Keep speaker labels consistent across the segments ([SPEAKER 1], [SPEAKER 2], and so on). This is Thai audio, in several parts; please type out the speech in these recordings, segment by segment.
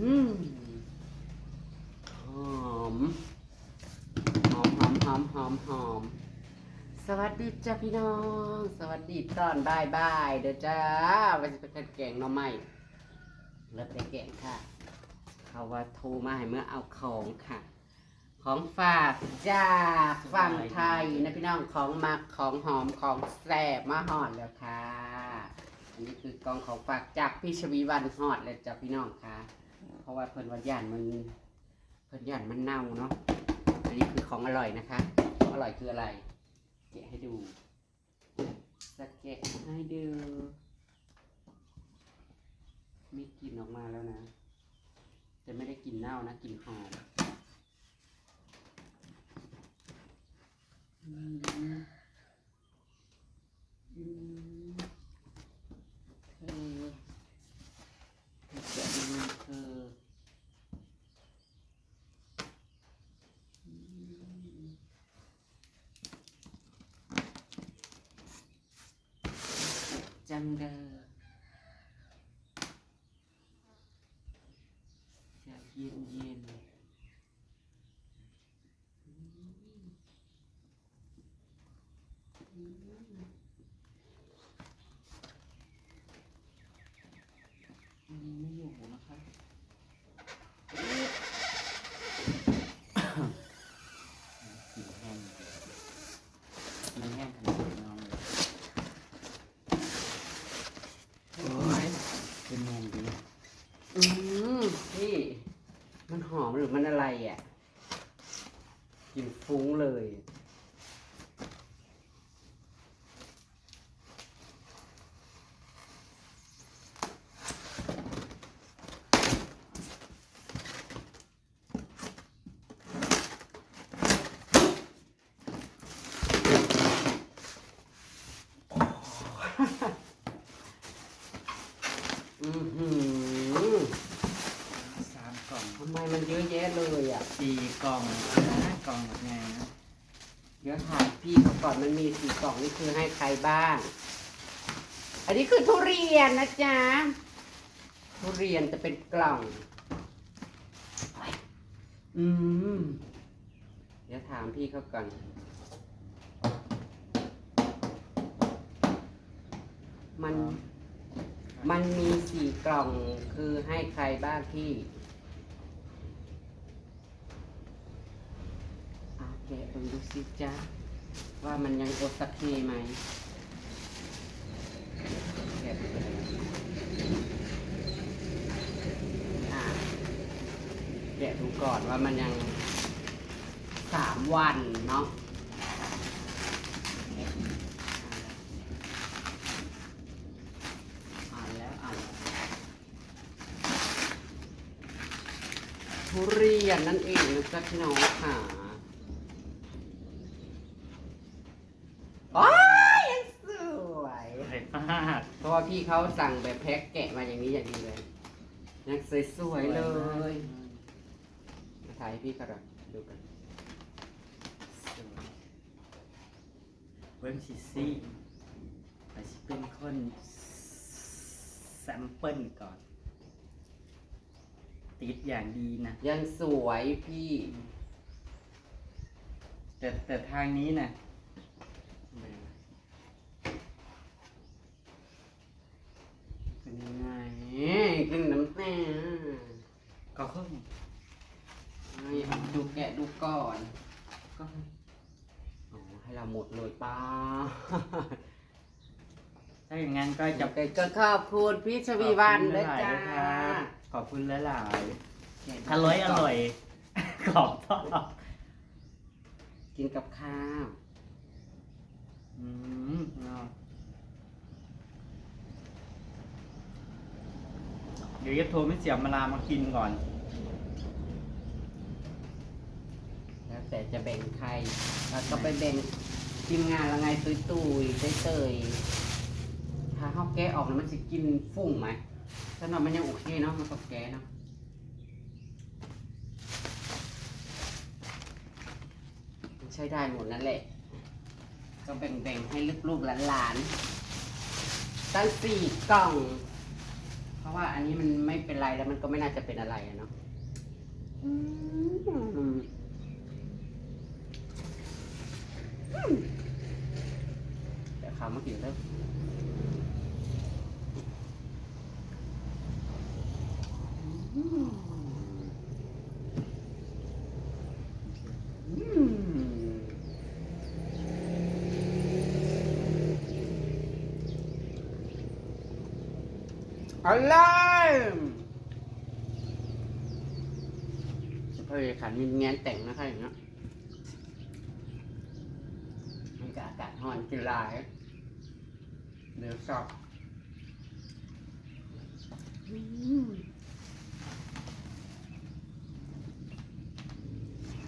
[SPEAKER 1] อืมหอม หอมหอมหอมหอมหอม สวัสดีจ้าพี่น้อง สวัสดีตอนบ่ายบายเด้อจ้าวันจะเป็นแกงหน่อไม้แล้วไปแกงค่ะ เขาว่าโทรมาให้เมื่อเอาของค่ะ ของฝากจากฝั่งไทยนะพี่น้องของมักของหอมของแซ่บมาหอดแล้วค่ะอันนี้คือกองของฝากจากพี่ชวีวันหอดเลยจ้ะพี่น้องค่ะ เพราะว่าเพิ่นวันย่านมันเพิ่นย่านมันเน่าเนาะอันนี้คือของอร่อยนะคะของอร่อยคืออะไรแกะให้ดูสักแกะให้ดูมีกลิ่นออกมาแล้วนะ แต่ไม่ได้กลิ่นเน่านะกลิ่นหอมอืมอืมเธอเธอจะดูเธออืม จังเด้อจะเย็นเย็นอันนี้ไม่อยู่นะครับ กลิ่นแห้งมันแห้งขนาดน้องเลยโอ้ยเป็นแมงดีอืมพี่ มันหอมหรือมันอะไรอะกลิ่นฟุ้งเลย อือหือ
[SPEAKER 2] สามกล่อง
[SPEAKER 1] ทำไมมันเยอะแยะเลยอะ
[SPEAKER 2] สี่กล่องนะ กล่องแบบไงนะ
[SPEAKER 1] เดี๋ยวถามพี่เขาก่อนมันมีสี่กล่องนี่คือให้ใครบ้าง อันนี้คือทุเรียนนะจ๊ะ ทุเรียนจะเป็นกล่อง อืม เดี๋ยวถามพี่เขาก่อนมัน มันมีสี่กล่องคือให้ใครบ้างพี่อา แกะลองดูสิจ้าว่ามันยังโอสักเคไหมแกะดูเลยอะแกะดูก่อนว่ามันยังสามวันเนาะอ่านแล้วอ่านทุเรียนนั่นเองนะจ๊ะพี่น้องค่ะโอ้ยยังสวย
[SPEAKER 2] ใหญ่มาก
[SPEAKER 1] เพราะว่าพี่เขาสั่งแบบแพ็คแกะมาอย่างนี้อย่างนี้เลยยังสวยๆเลยมาถ่ายให้พี่เขาดูดูกัน
[SPEAKER 2] สวยเบิ้งซิซี่ไปสิเป็นคนแซมเปิลก่อน ติดอย่างดีนะ
[SPEAKER 1] ยังสวยพี่
[SPEAKER 2] แต่แต่ทางนี้นะ
[SPEAKER 1] เป็นยังไงขึ้นน้ำแน่
[SPEAKER 2] ก็เพิ่ม
[SPEAKER 1] ให้ดูแกะดู ก่อนก็อ๋อให้เราหมดเลยป้า
[SPEAKER 2] ถ้าอย่างนั้นก็จะ
[SPEAKER 1] จะก็ขอบคุณพี่ชวีวันด้วยจ้า
[SPEAKER 2] ขอบคุณหลาย
[SPEAKER 1] แกะ
[SPEAKER 2] ๆ
[SPEAKER 1] ดู
[SPEAKER 2] อร่อยอร่อยกรอบทอด
[SPEAKER 1] กินกับข้าว
[SPEAKER 2] อืมเอาเดี๋ยวจะโทรไม่เสียมาลามากินก่อน
[SPEAKER 1] แต่จะแบ่งใคร แล้วก็ไปแบ่งทีมงานละไงตุยตุยเตยถ้าเขาแกะออกแล้วมันจะกินฟุ้งไหมถ้าหน่อยมันยังโอเคเนาะมันก็แกะเนาะใช้ได้หมดนั่นแหละ ก็แบ่งๆให้ลูกๆหลานๆตั้งสี่กล่อง เพราะว่าอันนี้มันไม่เป็นไรแล้วมันก็ไม่น่าจะเป็นอะไรอะเนาะอืมเดี๋ยวข้าวมากินเริ่มอืมอืม อะไรจะพยายขันมีงานแต่งนะคะอย่างเงี้ยมันจะอากาศร้อนกินลายเดี๋ยวชอบอืม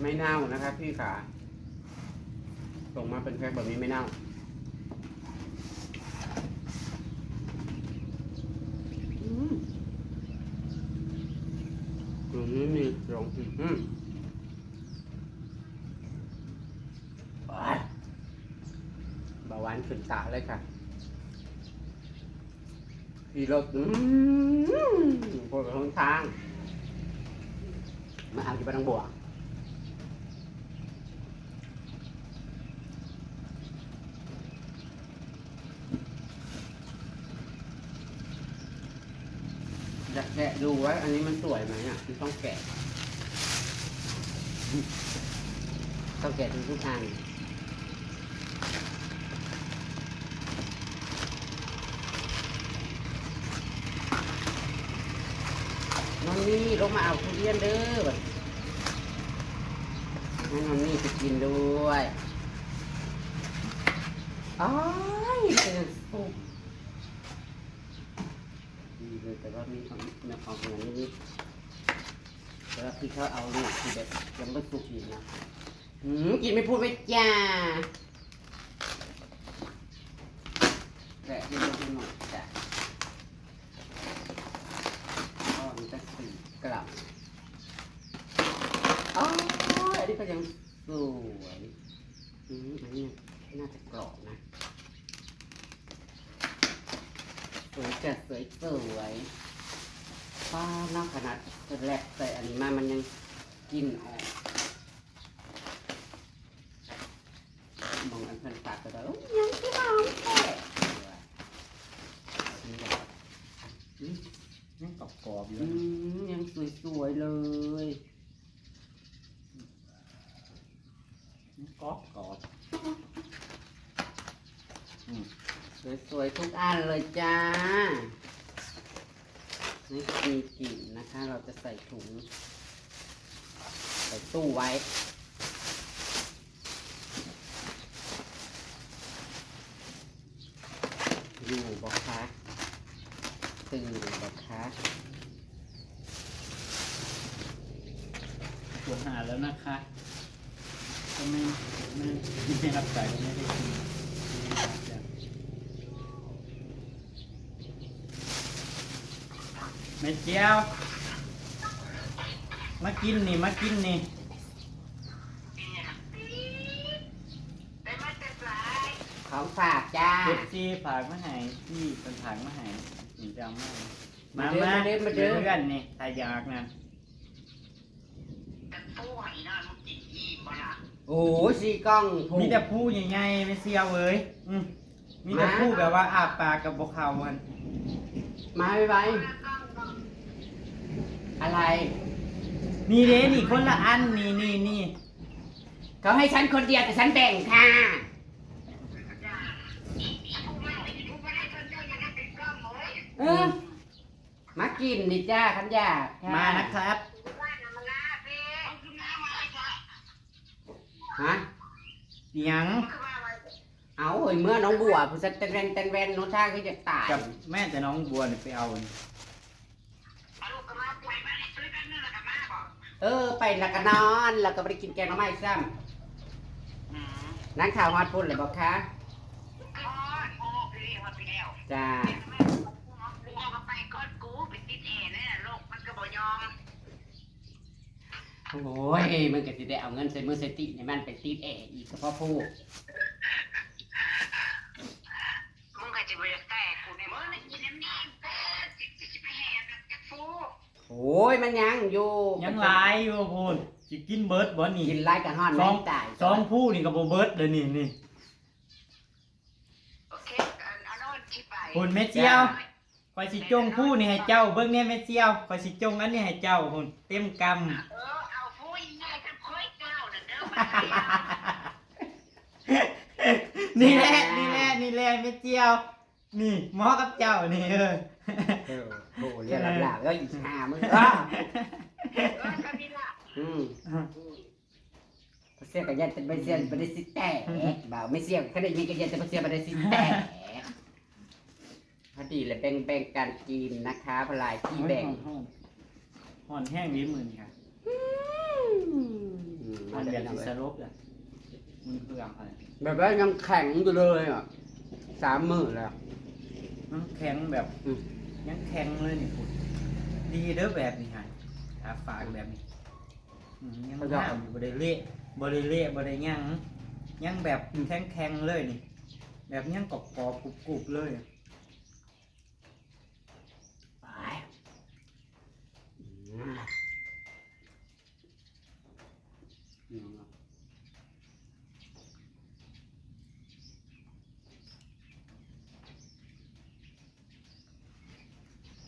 [SPEAKER 1] ไม่เน่านะครับพี่ขาส่งมาเป็นแพ็คแบบนี้ไม่เน่า อืมตรง นี้มีสองอืมไปเบาหวานขึ้นตาเลยค่ะขี่รถอืมพวกทางทาง มาเอาที่บ้านบวก แกะดูไว่าอันนี้มันสวยไหมอะมันต้องแกะ ต้องแกะทุกๆอันน้องนี่ลงมาเอาทุเรียนเด้อให้น้องนี่ไปกินด้วย อ้ายเป็นสุก ดีเลยแต่ว่ามีความมีความเหมือนนิดๆแต่ว่าพี่เขาเอาลูกที่แบบยังไม่สุกอีกนะหืมกินไม่พูดไม่จ้าแกะเล็กๆหน่อยจ้ะก็มันจะสีกลับอ๋ออันนี้ก็ยังสวยอืมอันนี้น่าจะกรอบนะ ส วยจัดสวยสวยป้าน้าขนาดจะแลกใส่อันนี้มามันยังกินออกมองอันเพิ่นปากก็ได้โอ้ยยังที่หอมแท้นี่แหละ
[SPEAKER 2] อืมยังกรอบๆอยู่
[SPEAKER 1] อืมยังสวยๆเลย
[SPEAKER 2] ยังกรอบกรอบอืม
[SPEAKER 1] สวยๆทุกอันเลยจ้าไม่มีกลิ่นนะคะ เราจะใส่ถุง ใส่ตู้ไว้อยู่บอกคะตื่นบอกคะ
[SPEAKER 2] ตรวจหาแล้วนะคะก็ไม่ไม่ไม่รับสายไม่ได้กินไม่ได้รับจ้ะ แม่เจียว มากินนี่ มากินนี่
[SPEAKER 1] ของฝากจ้า
[SPEAKER 2] เจ็บซีฝากมาให้พี่เป็นฝากมาให้หนูจะเอามามา
[SPEAKER 1] มา
[SPEAKER 2] มา
[SPEAKER 1] เด้อมาเด้อมาเด้อ
[SPEAKER 2] เพื่อนนี่ทายากนะ
[SPEAKER 1] โอ้ยสีกล้องถูก
[SPEAKER 2] มีแต่ผู้ใหญ่ๆไม่เซียวเอ้ยอืมมีแต่
[SPEAKER 1] มา
[SPEAKER 2] ผู้แบบว่าอาปากกับบกเขาวัน
[SPEAKER 1] มาไปไป อะไร
[SPEAKER 2] นี่เด้นี่คนละอันนี่นี่นี่
[SPEAKER 1] เขาให้ฉันคนเดียวแต่ฉันแบ่งค่ะเออมากินดิจ้าขันยากค่ะ
[SPEAKER 2] มานะครับ
[SPEAKER 1] ฮะ
[SPEAKER 2] เสียง
[SPEAKER 1] เอาเฮ้ยเมื่อน้องบัวผู้สัตว์เตนเวนเตนเวนโนชาก็จะตาย
[SPEAKER 2] กับแม่แต่น้องบัวนี่ไปเอา
[SPEAKER 1] เออไปแล้วก็นอนแล้วก็ไปกินแกงหน่อไม้ซ้ำนั่งข่าวฮอดพุ่นเลยบอกคะจ้าโอ้ยมึงก็สิได้เอาเงินใส่มือใส่ติในมันไปติดแอร์อีกก็เพราะพูด โอ้ยมันยังอยู่
[SPEAKER 2] ยังหลายอยู่พูนสิกินเบิร์ดบ่นี่
[SPEAKER 1] กินไล่กับห่อน
[SPEAKER 2] ส
[SPEAKER 1] แม่
[SPEAKER 2] อง
[SPEAKER 1] งตาย
[SPEAKER 2] สองผู้นี่ก็บ่เบิร์ดเลยนี่นี่
[SPEAKER 3] โอเคอันอันนั้นที่ไป
[SPEAKER 2] พูนเม็ดเจียวคอยสิจงผู้นี่ให้เจ้าเบิ่งเนี่ยเม็ดเจียวคอยสิจงอันนี้ให้เจ้าพูนเต็มก
[SPEAKER 3] เออเอาผู้ยิ่งใหญ่กับค่อยเก้าน่ะเด้อมาให้เอาำ
[SPEAKER 2] นี่แหละนี่แหละนี่แหละเม็ดเจียว นี่เหมาะกับเจ้านี่เออ
[SPEAKER 1] เออโอ้โหเรียกหลับๆแล้วอีกห้ามึงอ้าว
[SPEAKER 3] เออก็มีละ
[SPEAKER 1] อืมเสียกับยันแต่ไม่เสียไม่ได้สิแตกบ่าวไม่เสียก็ได้ยินกับยันแต่ไม่เสียไม่ได้สิแตกพอดีเลยแบ่งแบ่งการกินนะคะพลายที่แบ่ง
[SPEAKER 2] ห่อนแห้งนี้มือนี่ค่ะ
[SPEAKER 1] อืม
[SPEAKER 2] ห่อนแบบสิสลบเลยมือเพื่ออะไร
[SPEAKER 1] แบบว่ายังแข็งอยู่เลยอะสามหมื่นแล้ว
[SPEAKER 2] มันแข็งแบบ
[SPEAKER 1] อืม
[SPEAKER 2] ยังแข็งเลยนี่คุณดีเด้อแบบนี้ฮะขาฝากแบบนี้อืมยังห้ามอยู่บริเละบริเละบริยังยังแบบแข็งแข็งๆเลยนี่ แบบยังกรอบกรอบๆกรุบกรุบๆเลย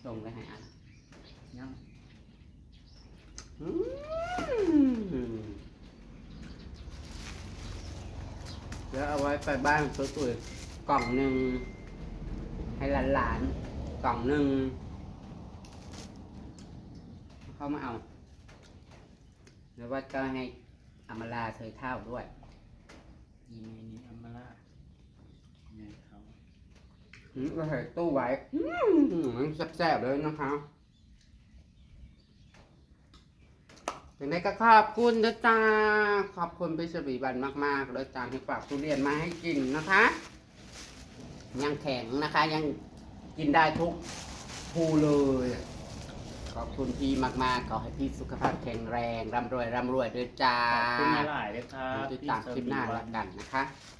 [SPEAKER 1] ลงไปให้อะ
[SPEAKER 2] ยัง
[SPEAKER 1] อืมเดี๋ยวเอาไว้ไปบ้านตัวตุ๋ยกล่องหนึ่งให้หลานๆกล่องหนึ่งเขามาเอาหรือว่าก็ให้อำมาลาเธอเท่าด้วย
[SPEAKER 2] นี่นี่นี่อัมมาละนี่เขา
[SPEAKER 1] อืมก็ใส่ตู้ไว้อืมแซ่บๆเลยนะคะถึงได้ก็ขอบคุณนะจ้า ขอบคุณพี่สวีบันมากๆเลยจ้าที่ฝากทุเรียนมาให้กินนะคะ ยังแข็งนะคะ ยังกินได้ทุกภูเลย ขอบคุณพี่มากๆขอให้พี่สุขภาพแข็งแรงร่ำรวยร่ำรวยด้วยจ้า
[SPEAKER 2] ขอบคุณหลายๆเลยครับ
[SPEAKER 1] ติดตามคลิปหน้าแล้วกันนะคะ
[SPEAKER 2] ค